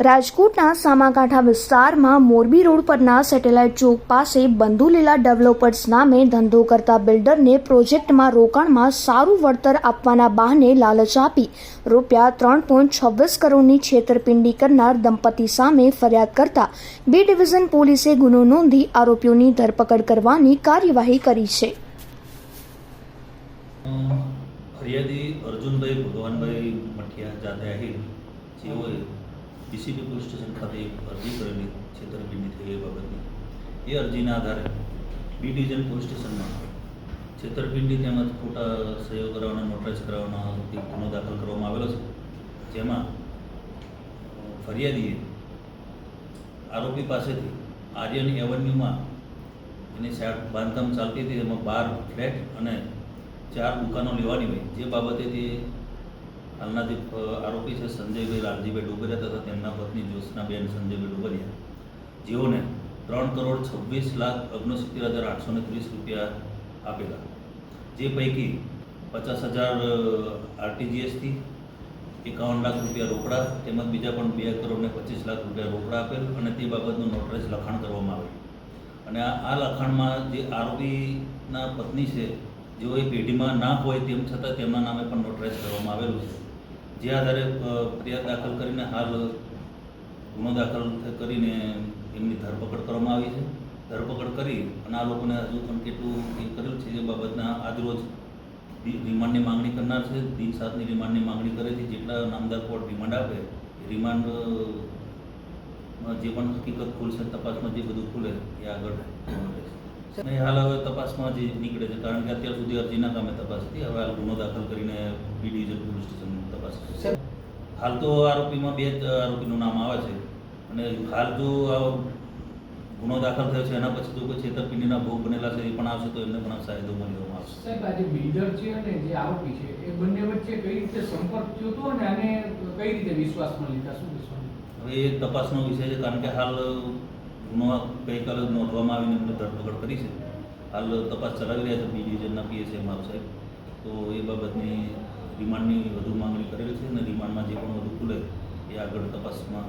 રાજકોટના સામાકાંઠા વિસ્તારમાં મોરબી રોડ પરના સેટેલાઇટ ચોક પાસે બંધુલીલા ડેવલપર્સ નામે ધંધો કરતા બિલ્ડરને પ્રોજેક્ટમાં રોકાણમાં સારું વળતર આપવાના બહાને લાલચ આપી રૂપિયા ત્રણ પોઈન્ટ છવ્વીસ કરોડની છેતરપિંડી કરનાર દંપતી સામે ફરિયાદ કરતા બી ડિવિઝન પોલીસે ગુનો નોંધી આરોપીઓની ધરપકડ કરવાની કાર્યવાહી કરી છે. ફરિયાદી અર્જુનભાઈ ભગવાનભાઈ મઠિયા જાદે જેઓએ ડીસીપી પોલીસ સ્ટેશન ખાતે એક અરજી કરેલી છેતરપિંડી થઈ એ બાબતની એ અરજીના આધારે બી ડિવિઝન પોલીસ સ્ટેશનમાં છેતરપિંડી તેમજ ખોટા સહયોગ કરાવવાના નોટરાઇઝ કરાવવાનો એક ગુનો દાખલ કરવામાં આવેલો છે જેમાં ફરિયાદીએ આરોપી પાસેથી આર્યન એવન્યુમાં એની સાહેબ બાંધકામ ચાલતી હતી એમાં બાર ફ્લેટ અને ચાર દુકાનો લેવાની હોય જે બાબતે તે હાલના જે આરોપી છે સંજયભાઈ લાલજીભાઈ ડોબરિયા તથા તેમના પત્ની જ્યોત્સનાબેન સંજયભાઈ ડોબરિયા, જેઓને ત્રણ કરોડ છવ્વીસ લાખ ઓગણસિત્તેર હજાર આઠસો ને ત્રીસ રૂપિયા આપેલા. જે પૈકી પચાસ હજાર આરટીજીએસથી એકાવન લાખ રૂપિયા રોકડા તેમજ બીજા પણ બે કરોડ ને પચીસ લાખ રૂપિયા રોકડા આપેલ અને તે બાબતનું નોટરાઇઝ લખાણ કરવામાં આવેલ. અને આ આ લખાણમાં જે આરોપીના પત્ની છે જેઓ એ પેઢીમાં ના હોય તેમ છતાં તેમના નામે પણ નોટરાઇઝ કરવામાં આવેલું છે. જે આધારે ફરિયાદ દાખલ કરીને હાલ ગુનો દાખલ કરીને એમની ધરપકડ કરવામાં આવી છે ધરપકડ કરી અને આ લોકોને હજુ પણ કેટલું એ કર્યું છે એ બાબતના આજરોજ રિમાન્ડની માંગણી કરનાર છે દિન સાતની રિમાન્ડની માંગણી કરે છે જેટલા નામદાર કોર્ટ રિમાન્ડ આપે રિમાન્ડ જે પણ હકીકત ખુલશે, તપાસમાં જે બધું ખુલે, એ આગળ રહેશે. અને હાલ હવે તપાસમાં જે નીકળે છે. કારણ કે અત્યાર સુધી અરજીના કામે તપાસ હતી. હવે હાલ ગુનો દાખલ કરીને બી ડિવિઝન પોલીસ સ્ટેશન તપાસ. હાલ તો આરોપીમાં બે જ આરોપીનું નામ આવે છે. અને હાલ જો આ ગુનો દાખલ થયો છે એના પછી જો કોઈ છેતરપિંડીના ભોગ બનેલા છે એ પણ આવશે તો એમને પણ સાયદોમાં લેવામાં આવશે સાહેબ આજે બિલ્ડર છે અને જે આરોપી છે એ બંને વચ્ચે કઈ રીતે સંપર્ક થયો હતો અને આને કઈ રીતે વિશ્વાસમાં લીધા? શું વિશ્વાસ? હવે એ તપાસનો વિષય છે કારણ કે હાલ ગુનો ગઈકાલે જ નોંધવામાં આવીને એમને ધરપકડ કરી છે. હાલ તપાસ ચલાવી રહ્યા છે બી ડિવિઝનના પીએસઆઈ મારો સાહેબ. તો એ બાબતની રિમાન્ડની વધુ માંગણી કરેલી છે અને રિમાન્ડમાં જે પણ વધુ ખુલે, એ આગળ તપાસમાં